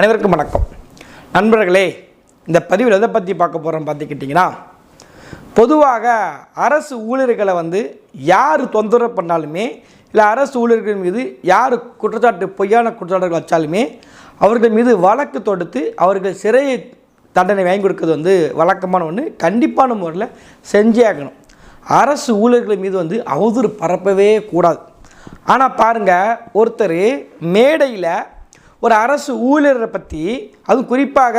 அனைவருக்கும் வணக்கம். நண்பர்களே இந்த பதிவில் எதை பற்றி பார்க்க போகிறோம் பார்த்துக்கிட்டிங்கன்னா பொதுவாக அரசு ஊழியர்களை வந்து யார் தொந்தரவு பண்ணாலுமே இல்லை அரசு ஊழியர்கள் மீது யார் குற்றச்சாட்டு பொய்யான குற்றச்சாட்டுகள் வச்சாலுமே அவர்கள் மீது வழக்கு தொடுத்து அவர்கள் சிறையை தண்டனை வாங்கி கொடுக்கறது வந்து வழக்கமான ஒன்று கண்டிப்பான முறையில் செஞ்சே ஆகணும். அரசு ஊழியர்கள் மீது வந்து அவதூறு பரப்பவே கூடாது. ஆனால் பாருங்கள் ஒருத்தர் மேடையில் ஒரு அரசு ஊழியரை பற்றி அதுவும் குறிப்பாக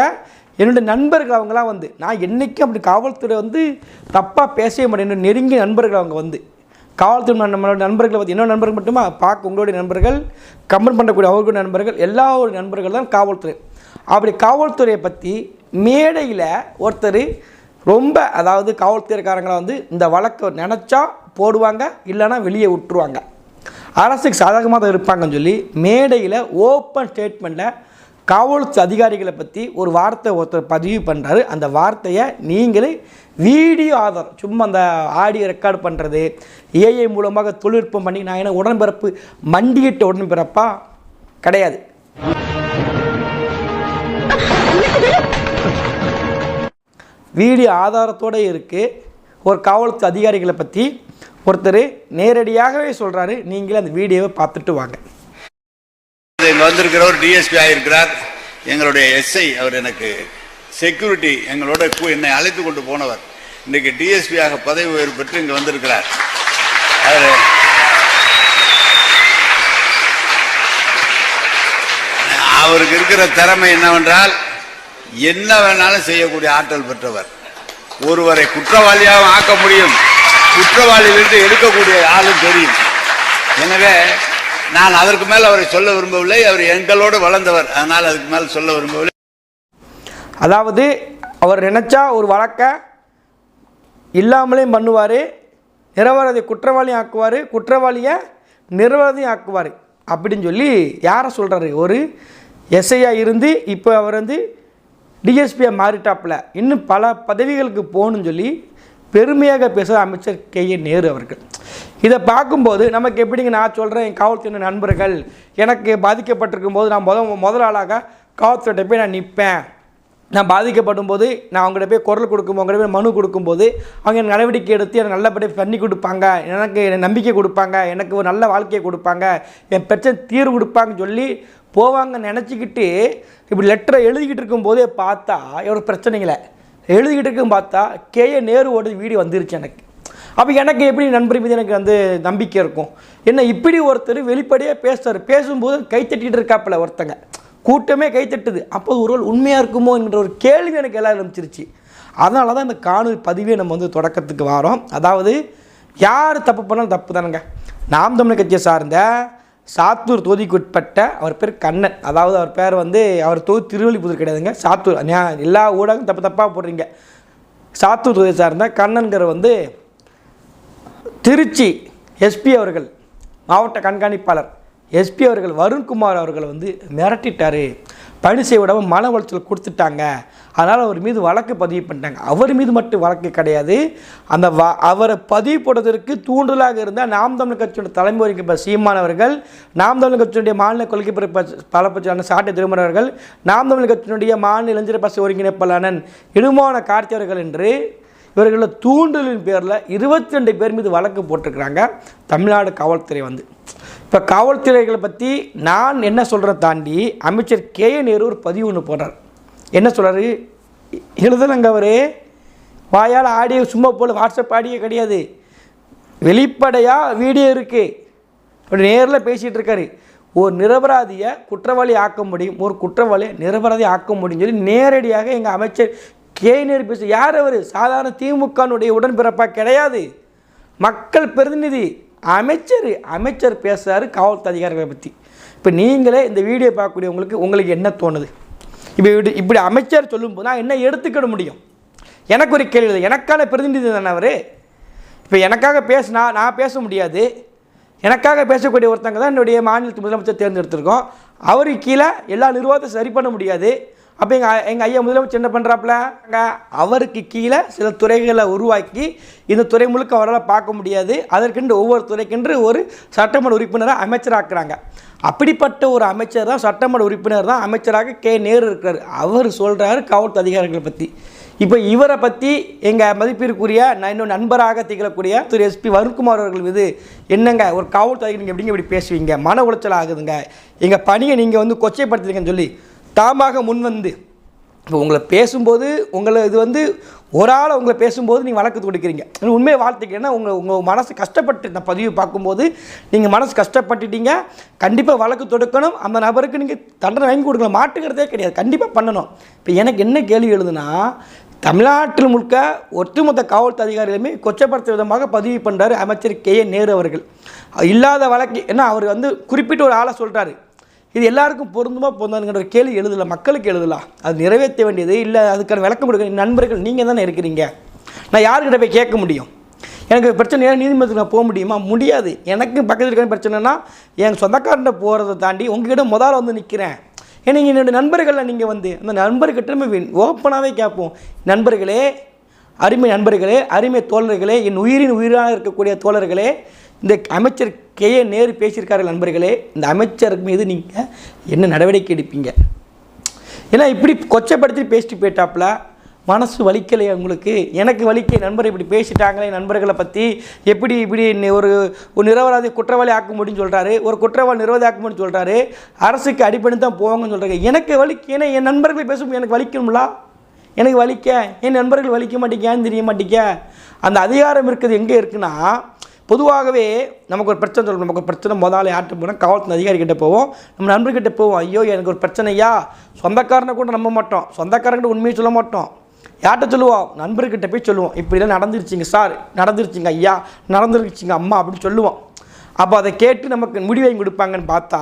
என்னுடைய நண்பர்கள் அவங்களாம் வந்து நான் என்றைக்கும் அப்படி காவல்துறை வந்து தப்பாக பேசவே மாட்டேன். நெருங்கிய நண்பர்கள் அவங்க வந்து. காவல்துறை நம்மளோட நண்பர்களை பற்றி என்னோட நண்பர்கள் மட்டுமா? பார்க்க உங்களுடைய நண்பர்கள் கமெண்ட் பண்ணக்கூடிய அவர்களுடைய நண்பர்கள் எல்லா ஒரு நண்பர்கள் தான் காவல்துறை. அப்படி காவல்துறையை பற்றி மேடையில் ஒருத்தர் ரொம்ப அதாவது காவல்துறைக்காரங்களை வந்து இந்த வழக்கை நினச்சா போடுவாங்க இல்லைன்னா வெளியே விட்டுருவாங்க. அரசுக்கு சாதகமாக தான் இருப்பாங்கன்னு சொல்லி மேடையில் ஓப்பன் ஸ்டேட்மெண்ட்டில் காவல்துறை அதிகாரிகளை பற்றி ஒரு வார்த்தை ஒருத்தர் பதிவு பண்ணுறாரு அந்த வார்த்தையை நீங்களே வீடியோ ஆதாரம் சும்மா அந்த ஆடியோ ரெக்கார்டு பண்ணுறது ஏஐ மூலமாக தொழில்நுட்பம் பண்ணி நான் என்ன உடன்பிறப்பு மண்டியிட்ட உடன்பிறப்பா? கிடையாது. வீடியோ ஆதாரத்தோடு இருக்குது ஒரு காவல்துறை அதிகாரிகளை பற்றி ஒருத்தர் நேரடியாகவே சொல்கிறாரு நீங்களே அந்த வீடியோவை பார்த்துட்டு வாங்க. இங்கே வந்திருக்கிறவர் டிஎஸ்பி ஆகியிருக்கிறார் எங்களுடைய எஸ்ஐ அவர் எனக்கு செக்யூரிட்டி எங்களோட என்னை அழைத்து கொண்டு போனவர். இன்னைக்கு டிஎஸ்பி ஆக பதவி உயர்வு பெற்று இங்க வந்திருக்கிறார். அவர் அவருக்கு இருக்கிற திறமை என்னவென்றால் என்ன வேணாலும் செய்யக்கூடிய ஆற்றல் பெற்றவர். ஒருவரை குற்றவாளியாகவும் ஆக்க முடியும். குற்றவாளியிலிருந்து எடுக்கக்கூடிய ஆளும் தெரியும். எனவே நான் அதற்கு மேல் அவரை சொல்ல விரும்பவில்லை. அவர் எங்களோடு வளர்ந்தவர். அதனால் அதுக்கு மேல் சொல்ல விரும்பவில்லை. அதாவது அவர் நினச்சா ஒரு வழக்கை இல்லாமலேயும் பண்ணுவார் நிரபராதி குற்றவாளியும் ஆக்குவார் குற்றவாளியை நிரபராதியும் ஆக்குவார் அப்படின்னு சொல்லி யாரை சொல்கிறாரு ஒரு எஸ்ஐயாக இருந்து இப்போ அவர் வந்து டிஎஸ்பியாக மாறிட்டாப்புல. இன்னும் பல பதவிகளுக்கு போகணும்னு சொல்லி பெருமையாக பேசுகிற அமைச்சர் கே ஏ நேரு அவர்கள். இதை பார்க்கும்போது நமக்கு எப்படிங்க நான் சொல்கிறேன் என் காவல்துறை நண்பர்கள் எனக்கு பாதிக்கப்பட்டிருக்கும் போது நான் முத முதல் ஆளாக காவல்துறையிட்ட போய் நான் நிற்பேன் நான் பாதிக்கப்படும் போது நான் அவங்கள்ட்ட போய் குரல் கொடுக்கும் அவங்கள்ட்ட போய் மனு கொடுக்கும்போது அவங்க நடவடிக்கை எடுத்து எனக்கு நல்லபடியாக பண்ணி கொடுப்பாங்க எனக்கு நம்பிக்கை கொடுப்பாங்க எனக்கு ஒரு நல்ல வாழ்க்கையை கொடுப்பாங்க என் பிரச்சனை தீர்வு கொடுப்பாங்கன்னு சொல்லி போவாங்க நினச்சிக்கிட்டு இப்படி லெட்டரை எழுதிக்கிட்டு இருக்கும்போதே பார்த்தா ஒரு பிரச்சனைகளை எழுதிக்கிட்டு இருக்கும் பார்த்தா கேஏ நேருவோட வீடியோ வந்துருச்சு எனக்கு. அப்போ எனக்கு எப்படி நண்பர் மீது எனக்கு வந்து நம்பிக்கை இருக்கும்? என்ன இப்படி ஒருத்தர் வெளிப்படையாக பேசுகிறார் பேசும்போது கைத்தட்டிகிட்டு இருக்காப்பில் இருக்காப்புல ஒருத்தங்க. கூட்டமே கைத்தட்டுது அப்போது ஒரு உண்மையாக இருக்குமோ என்கிற ஒரு கேள்வி எனக்கு எல்லாம் ஆரம்பிச்சிருச்சு அதனால தான் இந்த காணொலி பதிவே நம்ம வந்து தொடக்கத்துக்கு வரோம். அதாவது யார் தப்பு பண்ணாலும் தப்பு தானுங்க. நாம் தமிழ் கட்சியை சார்ந்த சாத்தூர் தொகுதிக்குட்பட்ட அவர் பேர் கண்ணன். அதாவது அவர் பேர் வந்து அவர் தொகுதி திருவள்ளிபுதூர் கிடையாதுங்க. சாத்தூர் எல்லா ஊடகம் தப்பு தப்பாக போடுறீங்க. சாத்தூர் தொகுதியை சார்ந்த கண்ணன்கிற வந்து திருச்சி எஸ்பி அவர்கள் மாவட்ட கண்காணிப்பாளர். எஸ்பி அவர்கள் வருண்குமார் அவர்கள் வந்து மிரட்டிட்டார். பணி செய்ய விடாமல் மன உளைச்சல் கொடுத்துட்டாங்க. அதனால் அவர் மீது வழக்கு பதிவு பண்ணிட்டாங்க. அவர் மீது மட்டும் வழக்கு கிடையாது. அந்த வ அவரை பதிவு போடுவதற்கு தூண்டுதலாக இருந்தால் நாம் தமிழ் கட்சியோட தலைமை இப்போ சீமானவர்கள் நாம் தமிழ் கட்சியினுடைய மாநில கொள்கை பலப்பச்சான சாட்டை திருமணவர்கள் நாம் தமிழ் கட்சியினுடைய மாநில இளைஞர் பச ஒருங்கிணைப்பாளன் இடுமான கார்த்தி என்று இவர்கள தூண்டலின் பேரில் இருபத்தி ரெண்டு பேர் மீது வழக்கு போட்டிருக்கிறாங்க. தமிழ்நாடு காவல்துறை வந்து. இப்போ காவல்துறைகளை பற்றி நான் என்ன சொல்கிறத தாண்டி அமைச்சர் கே நேரு ஒரு பதிவு ஒன்று போடுறார். என்ன சொல்கிறாரு எழுதலங்க அவரு வாயால் ஆடியோ சும்மா போல் வாட்ஸ்அப் ஆடியோ கிடையாது. வெளிப்படையாக வீடியோ இருக்குது அப்படி நேரில் பேசிகிட்டு இருக்காரு. ஒரு நிரபராதியை குற்றவாளி ஆக்க முடியும். ஒரு குற்றவாளியை நிரபராதி ஆக்க முடியும் சொல்லி நேரடியாக எங்கள் அமைச்சர் கே. பேச யார் அவர்? சாதாரண திமுகனுடைய உடன்பிறப்பாக கிடையாது. மக்கள் பிரதிநிதி அமைச்சர் அமைச்சர் பேசுகிறாரு காவல்துறை அதிகாரிகளை பற்றி இப்போ நீங்களே இந்த வீடியோ பார்க்கக்கூடியவங்களுக்கு உங்களுக்கு என்ன தோணுது? இப்படி இப்படி அமைச்சர் சொல்லும்போது நான் என்ன எடுத்துக்கிட முடியும்? எனக்கு ஒரு கேள்வி இல்லை. எனக்கான பிரதிநிதி தானே அவர்? இப்போ எனக்காக பேசினா நான் பேச முடியாது. எனக்காக பேசக்கூடிய ஒருத்தங்க தான் என்னுடைய மாநிலத்து முதலமைச்சர் தேர்ந்தெடுத்திருக்கோம். அவருக்கு கீழே எல்லா நிர்வாகத்தையும் சரி பண்ண முடியாது. அப்போ எங்கள் எங்கள் ஐயா முதலமைச்சர் என்ன பண்ணுறாப்புல அவருக்கு கீழே சில துறைகளை உருவாக்கி இந்த துறை முழுக்க அவரால் பார்க்க முடியாது. அதற்கென்று ஒவ்வொரு துறைக்கென்று ஒரு சட்டமன்ற உறுப்பினரை அமைச்சராக்குறாங்க. அப்படிப்பட்ட ஒரு அமைச்சர் தான் சட்டமன்ற உறுப்பினர் தான் அமைச்சராக கே. நேரு இருக்கிறார். அவர் சொல்கிறாரு காவல்துறை அதிகாரிகளை பற்றி இப்போ இவரை பற்றி எங்கள் மதிப்பிற்குரிய நான் இன்னும் நண்பராக திகழக்கூடிய திரு. எஸ்பி வருண்குமார் அவர்கள் மீது என்னங்க ஒரு காவல்துறை நீங்கள் எப்படிங்க இப்படி பேசுவீங்க? மன உளைச்சல் ஆகுதுங்க. எங்கள் பணியை நீங்கள் வந்து கொச்சைப்படுத்துறீங்கன்னு சொல்லி தாமாக முன் வந்து இப்போ உங்களை பேசும்போது உங்களை இது வந்து ஒரு ஆளை உங்களை பேசும்போது நீங்கள் வழக்கு தொடுக்கிறீங்க. உண்மையை வாழ்த்துக்கிறேன்னா உங்கள் உங்கள் மனசு கஷ்டப்பட்டு இந்த பதிவு பார்க்கும்போது நீங்கள் மனசு கஷ்டப்பட்டுட்டீங்க. கண்டிப்பாக வழக்கு தொடுக்கணும். அந்த நபருக்கு நீங்கள் தண்டனை வாங்கி கொடுக்கலாம் மாட்டுக்கிறதே கிடையாது. கண்டிப்பாக பண்ணணும். இப்போ எனக்கு என்ன கேள்வி எழுதுனா தமிழ்நாட்டில் முழுக்க ஒட்டுமொத்த காவல்துறை அதிகாரிகளுமே கொச்சப்படுத்த விதமாக பதிவு பண்ணுறாரு அமைச்சர் கே ஏ நேரு அவர்கள். இல்லாத வழக்கு ஏன்னா அவர் வந்து குறிப்பிட்ட ஒரு ஆளை சொல்கிறாரு இது எல்லாருக்கும் பொருந்துமா பொருந்தாதுங்கிற ஒரு கேள்வி எழுதல மக்களுக்கு எழுதலாம் அது நிறைவேற்ற வேண்டியது இல்லை அதுக்கான விளக்கம் கொடுக்க நண்பர்கள் நீங்கள் தானே இருக்கிறீங்க. நான் யாருக்கிட்ட போய் கேட்க முடியும்? எனக்கு பிரச்சனை நீதிமன்றத்தில் நீதிமன்றத்துக்கு நான் போக முடியுமா? முடியாது. எனக்கு பக்கத்தில் இருக்கிற பிரச்சனைனா என் சொந்தக்காரன்ட்ட போகிறத தாண்டி உங்ககிட்ட முதல்ல வந்து நிற்கிறேன் ஏன்னா நீங்கள் என்னுடைய நண்பர்களில் நீங்கள் வந்து அந்த நண்பர்கிட்ட நம்ம ஓப்பனாகவே கேட்போம். நண்பர்களே அருமை நண்பர்களே அருமை தோழர்களே என் உயிரின் உயிராக இருக்கக்கூடிய தோழர்களே இந்த அமைச்சர் கே. ஏ. நேரு பேசியிருக்காரு நண்பர்களே இந்த அமைச்சர் மீது நீங்கள் என்ன நடவடிக்கை எடுப்பீங்க? ஏன்னா இப்படி கொச்சப்படுத்தி பேசிட்டு போயிட்டாப்புல மனசு வலிக்கலையே உங்களுக்கு. எனக்கு வலிக்க நண்பர் இப்படி பேசிட்டாங்களே நண்பர்களை பற்றி எப்படி இப்படி ஒரு ஒரு நிரபராதி குற்றவாளி ஆக்க முடியும்னு சொல்கிறாரு ஒரு குற்றவாளி நிரவதி ஆக்க முடியும்னு சொல்கிறாரு அரசுக்கு அடிப்படை தான் போவாங்கன்னு சொல்கிறாங்க எனக்கு வலிக்க ஏன்னா என் நண்பர்களை பேசும்போது எனக்கு வலிக்கணும்ல எனக்கு வலிக்க. என் நண்பர்கள் வலிக்க மாட்டேங்கன்னு தெரிய மாட்டேங்க? அந்த அதிகாரம் இருக்குது எங்கே இருக்குன்னா பொதுவாகவே நமக்கு ஒரு பிரச்சனை சொல்லணும் நமக்கு ஒரு பிரச்சனை முதல்ல யார்கிட்ட போனால் காவல்துறை அதிகாரிகிட்ட போவோம். நம்ம நண்பர்கிட்ட போவோம். ஐயோ எனக்கு ஒரு பிரச்சனையா? சொந்தக்காரனை கூட நம்ப மாட்டோம். சொந்தக்காரங்கிட்ட உண்மையை சொல்ல மாட்டோம். யார்கிட்ட சொல்லுவோம்? நண்பர்கிட்ட போய் சொல்லுவோம். இப்படிலாம் நடந்துருச்சுங்க சார். நடந்துருச்சுங்க ஐயா. நடந்துருச்சுங்க அம்மா அப்படின்னு சொல்லுவோம். அப்போ அதை கேட்டு நமக்கு முடிவை வாங்கி கொடுப்பாங்கன்னு பார்த்தா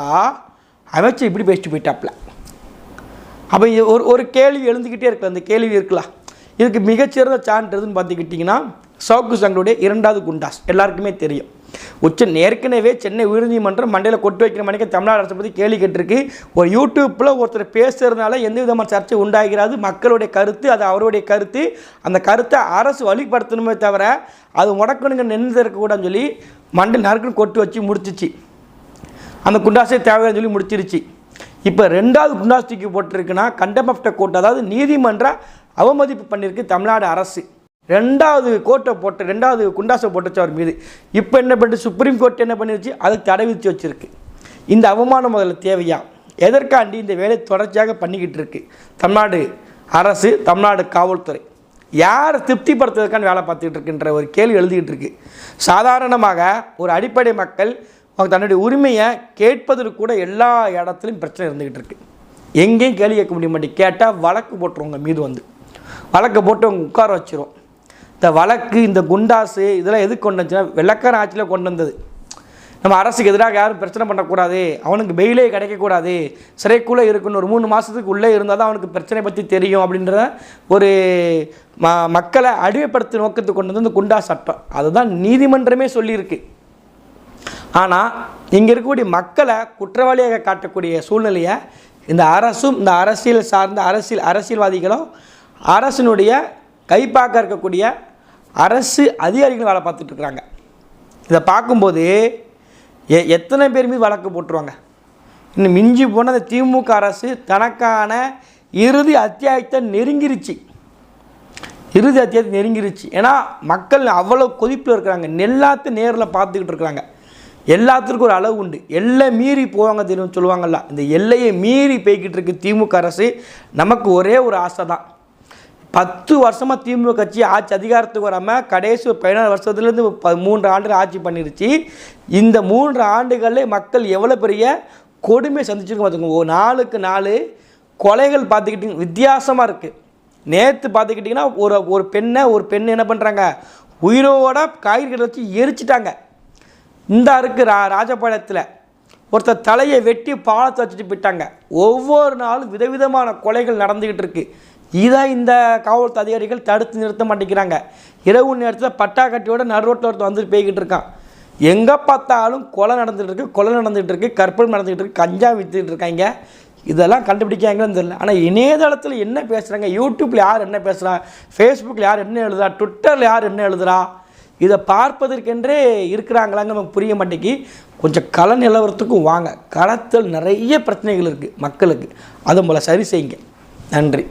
அமைச்சர் இப்படி பேசிட்டு போயிட்டாப்ல அப்போ ஒரு ஒரு கேள்வி எழுந்துக்கிட்டே இருக்கலாம். அந்த கேள்வி இருக்கலாம். இதுக்கு மிகச்சிறந்த சான்றுன்னு பார்த்துக்கிட்டிங்கன்னா சவுக்கு சங்கருடைய இரண்டாவது குண்டாஸ். எல்லாருக்குமே தெரியும். உச்ச ஏற்கனவே சென்னை உயர்நீதிமன்றம் மண்டையில் கொட்டு வைக்கிற மணிக்கு தமிழ்நாடு அரசை பற்றி கேள்வி கேட்டிருக்கு. ஒரு யூடியூப்பில் ஒருத்தர் பேசுறதுனால எந்த விதமான சர்ச்சை உண்டாகிறது. மக்களுடைய கருத்து அது அவருடைய கருத்து. அந்த கருத்தை அரசு வழிபடுத்தணுமே தவிர அது முடக்கணுங்க நின்று இருக்கக்கூடாதுன்னு சொல்லி மண்டல் நறுக்குன்னு கொட்டு வச்சு முடிச்சிச்சு. அந்த குண்டாசை தேவையான்னு சொல்லி முடிச்சிருச்சு. இப்போ ரெண்டாவது குண்டாஸ் தூக்கி போட்டிருக்குன்னா கண்டம் ஆஃப் கோர்ட் அதாவது நீதிமன்ற அவமதிப்பு பண்ணியிருக்கு தமிழ்நாடு அரசு. ரெண்டாவது கோர்ட்டை போட்டு ரெண்டாவது குண்டாசை போட்டுச்சு அவர் மீது. இப்போ என்ன பண்ணிட்டு சுப்ரீம் கோர்ட் என்ன பண்ணிருச்சு? அதுக்கு தடை விதிச்சு வச்சுருக்கு. இந்த அவமானம் முதல்ல தேவையா? எதற்காண்டி இந்த வேலை தொடர்ச்சியாக பண்ணிக்கிட்டு இருக்கு? தமிழ்நாடு அரசு தமிழ்நாடு காவல்துறை. யாரை திருப்திப்படுத்துவதற்கான வேலை பார்த்துக்கிட்டு இருக்கின்ற ஒரு கேள்வி எழுதிக்கிட்டு இருக்கு. சாதாரணமாக ஒரு அடிப்படை மக்கள் தன்னுடைய உரிமையை கேட்பதற்கு கூட எல்லா இடத்துலையும் பிரச்சனை இருந்துக்கிட்டு இருக்குது எங்கேயும் கேள்வி கேட்க முடிய மாட்டேன் கேட்டால் வழக்கு போட்டுருவோங்க மீது வந்து. வழக்கை போட்டு அவங்க உட்கார வச்சிரும் இந்த வழக்கு இந்த குண்டாசு இதெல்லாம் எதுக்கு கொண்டு வந்துச்சுன்னா வெள்ளக்கார ஆட்சியில் கொண்டு வந்தது. நம்ம அரசுக்கு எதிராக யாரும் பிரச்சனை பண்ணக்கூடாது. அவனுக்கு பெயிலே கிடைக்கக்கூடாது. சிறைக்குள்ளே இருக்கணும். ஒரு மூணு மாதத்துக்கு உள்ளே இருந்தால் தான் அவனுக்கு பிரச்சனை பற்றி தெரியும் அப்படின்ற ஒரு ம மக்களை அடிமைப்படுத்த நோக்கத்துக்கு கொண்டு வந்து இந்த குண்டா சட்டம். அதுதான் நீதிமன்றமே சொல்லியிருக்கு. ஆனால் இங்கே இருக்கக்கூடிய மக்களை குற்றவாளியாக காட்டக்கூடிய சூழ்நிலையை இந்த அரசும் இந்த அரசியல் சார்ந்த அரசியல் அரசியல்வாதிகளும் அரசினுடைய கைப்பாக்க இருக்கக்கூடிய அரசு அதிகாரிகள் வேலை பார்த்துட்டு இருக்கிறாங்க இதை பார்க்கும்போது எ எத்தனை பேர் மீது வழக்கு போட்டுருவாங்க? இன்னும் மிஞ்சி போன அந்த திமுக அரசு தனக்கான இறுதி அத்தியாயத்தை நெருங்கிருச்சு. இறுதி அத்தியாயத்தை நெருங்கிருச்சு. ஏன்னா மக்கள் அவ்வளோ கொதிப்பில் இருக்கிறாங்க. எல்லாத்தையும் நேரில் பார்த்துக்கிட்டு இருக்கிறாங்க. எல்லாத்துக்கும் ஒரு அளவு உண்டு. எல்லை மீறி போவாங்க தெரியும் சொல்லுவாங்கல்ல. இந்த எல்லையை மீறி போய்கிட்டு இருக்கு திமுக அரசு. நமக்கு ஒரே ஒரு ஆசை தான். பத்து வருஷமாக திமுக கட்சி ஆட்சி அதிகாரத்துக்கு வராமல் கடைசி ஒரு பதினாறு வருஷத்துலேருந்து ப மூன்று ஆண்டு ஆட்சி பண்ணிருச்சு. இந்த மூன்று ஆண்டுகளில் மக்கள் எவ்வளோ பெரிய கொடுமை சந்திச்சிருக்கோம் பார்த்துக்கோங்க ஒரு நாளுக்கு நாள் கொலைகள் பார்த்துக்கிட்டிங்க வித்தியாசமாக இருக்குது நேற்று பார்த்துக்கிட்டிங்கன்னா ஒரு ஒரு பெண்ணை ஒரு பெண் என்ன பண்ணுறாங்க உயிரோட காய்கறிகளை வச்சு எரிச்சிட்டாங்க. இந்த இருக்கு ரா ராஜபாளையத்தில். ஒருத்தர் தலையை வெட்டி பாலத்தை வச்சுட்டு போயிட்டாங்க. ஒவ்வொரு நாளும் விதவிதமான கொலைகள் நடந்துக்கிட்டு இருக்குது இதை இந்த காவல்துறை அதிகாரிகள் தடுத்து நிறுத்த மாட்டேங்கிறாங்க. இரவு நேரத்தில் பட்டாக்கட்டியோட நடுரோட்டில் ஒருத்தர் வந்துட்டு போய்கிட்டு இருக்கான். எங்கே பார்த்தாலும் கொலை நடந்துகிட்டு இருக்கு கொலை நடந்துகிட்டு இருக்கு கற்பனை நடந்துகிட்டு இருக்கு கஞ்சா விற்றுக்கிட்டு இருக்காங்க. இதெல்லாம் கண்டுபிடிக்காங்கன்னு தெரியல. ஆனால் இணையதளத்தில் என்ன பேசுகிறாங்க யூடியூப்பில் யார் என்ன பேசுகிறா ஃபேஸ்புக்கில் யார் என்ன எழுதுறா ட்விட்டரில் யார் என்ன எழுதுறா இதை பார்ப்பதற்கென்றே இருக்கிறாங்களாங்க நமக்கு புரிய மாட்டேங்கி கொஞ்சம் கள நிலவரத்துக்கும் வாங்க. களத்தில் நிறைய பிரச்சனைகள் இருக்குது மக்களுக்கு. அதை போல் சரி செய்யுங்க. நன்றி.